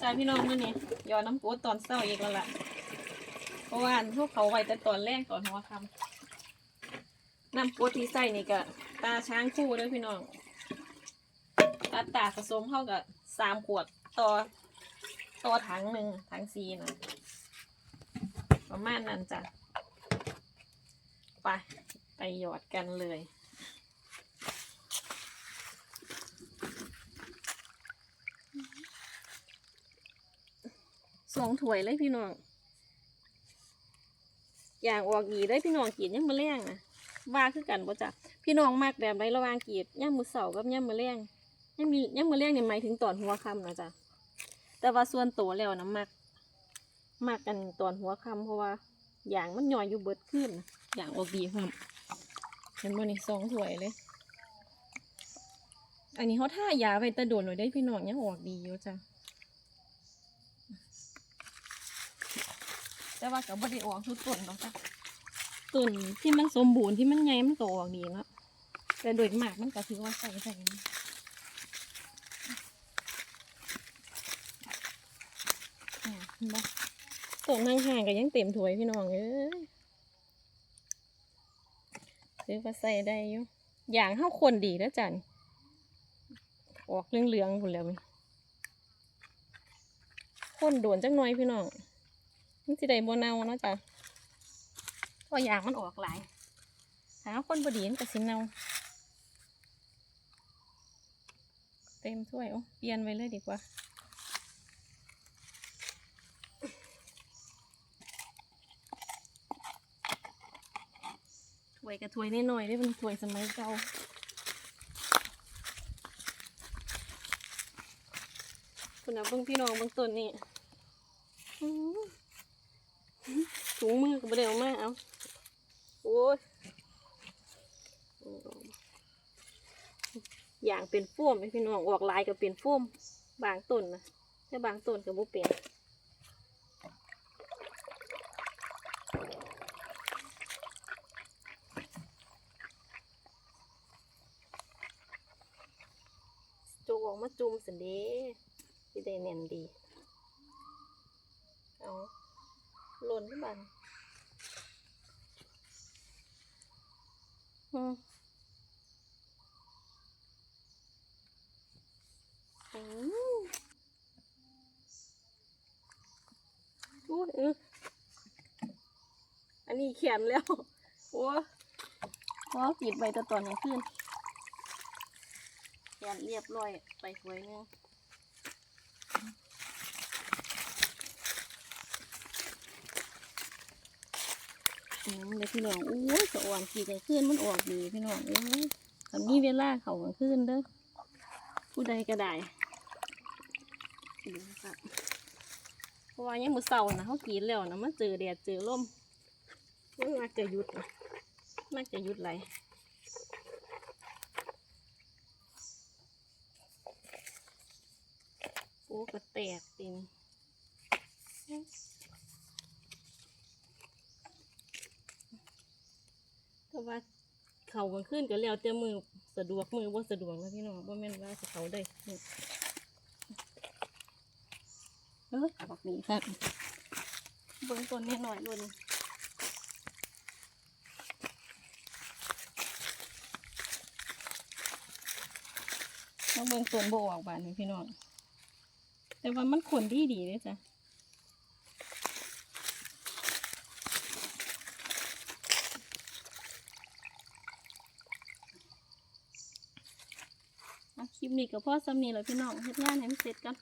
จ้าพี่น้องมื้อนี้หยอดน้ำโกดตอนเช้าอีกแล้วล่ะเพราะว่าพวกเขาไว้แต่ตอนแรกตอนหัวคำน้ำโกดที่ใส่นี่ก็ตาช้างคู่ด้วยพี่น้องตาตาผสมเข้ากับสามขวดต่อต่อถังหนึ่งถังซีนะประมาณนั้นจ้ะไปไปหยอดกันเลย สองถ้วยเลยพี่น้องอย่างออกดีได้พี่น้องกินย่ำมะแรงนะว่าคือกันบ่จ้ะพี่น้องมากแบบไรระวางกีดย่ำมือเสากับย่ำมะแรงย่ำมีย่ำมะแรงเนี่ยหมายถึงตอนหัวค่ำนะจ้ะแต่ว่าส่วนตัวแล้วนะมักมักกันตอนหัวค่ำเพราะว่าอย่างมันย่อยอยู่เบิดขึ้นอย่างออกดีครับเห็นบ่นี่สองถ้วยเลย อันนี้เขาท่ายาไปตะโดนเลยได้พี่น้องยังออกดีอยู่จ้ะ แต่ว่ากับบไดีออกทุกต้นหรอกจ้ะต้นที่มันสมบูรณ์ที่มันใหญ่มันก็ออกดีแล้วแต่โดยมากมันก็ถือว่าใส่ใส่นี่อะเห็นบ่ต้นนั่งห่างก็ยังเต็มถ้วยพี่น้องเอ้ยซื้อก็ใส่ได้อยู่อย่างเข้าคนดีแล้วจันออกเหลืองๆหมดแล้วมันคนโดนจังหน่อยพี่น้อง มันสิได้บ่เน่าเนาะจ้ะเพราะยางมันออกหลายหาคนบดีนก็สินเน่าเต็มถ้วยโอ้เปลี่ยนไว้เลยดีกว่าถ้วยกับถ้วยน้อยได้เป็นถ้วยสมัยเก่าคุณนะเบิ่งพี่น้องเบิ่งต้นนี่อือ ถุงมือก็ไม่ได้เอามาเอาโอ้ยอย่างเป็นฟ้มไอพี่น้องออกลายก็เป็นฟ้มบางต้นนะแต่บางต้นก็บ่เป็นโจกออกมาจุ่มสันเดีที่ได้แน่นดี เอา หล่นขึ้นมาอืมอืมอู้เอออันนี้เขียนแล้วโอ้พอปิดใบตะตอนกลางคืนเขียนเรียบร้อยไปสวยหนึง อืมเดี๋ยวพี่น้องโอ้สะอ่อนกี่กลางคืนมันออกดีพี่น้องเอ้ยทำนี้เวลาเขากลางคืนเด้อผู้ใดก็ได้เพราะว่ายังมือเสาร์นะเขากินแล้วนะมันเจอแดดเจอลมมันมักจะหยุดนะมักจะหยุดไหลโอ้ก็แตกเต็มเพราะว่าเขากลางคืนก็แล้วแต่มือสะดวกมือว่าสะดวกแล้วพี่น้องว่าแม่นว่าจะเขาได้นี่เออบอกนี้ครับเบิ้งต้นนิดหน่อยบนมาเบิ้งต้นโบออกบานนี่พี่น้องแต่ว่ามันขนดีดีเลยจ้ะ คลิปนี้ก็พอสำนีแล้วพี่น้องเฮ็ดงานให้มันเสร็จกัน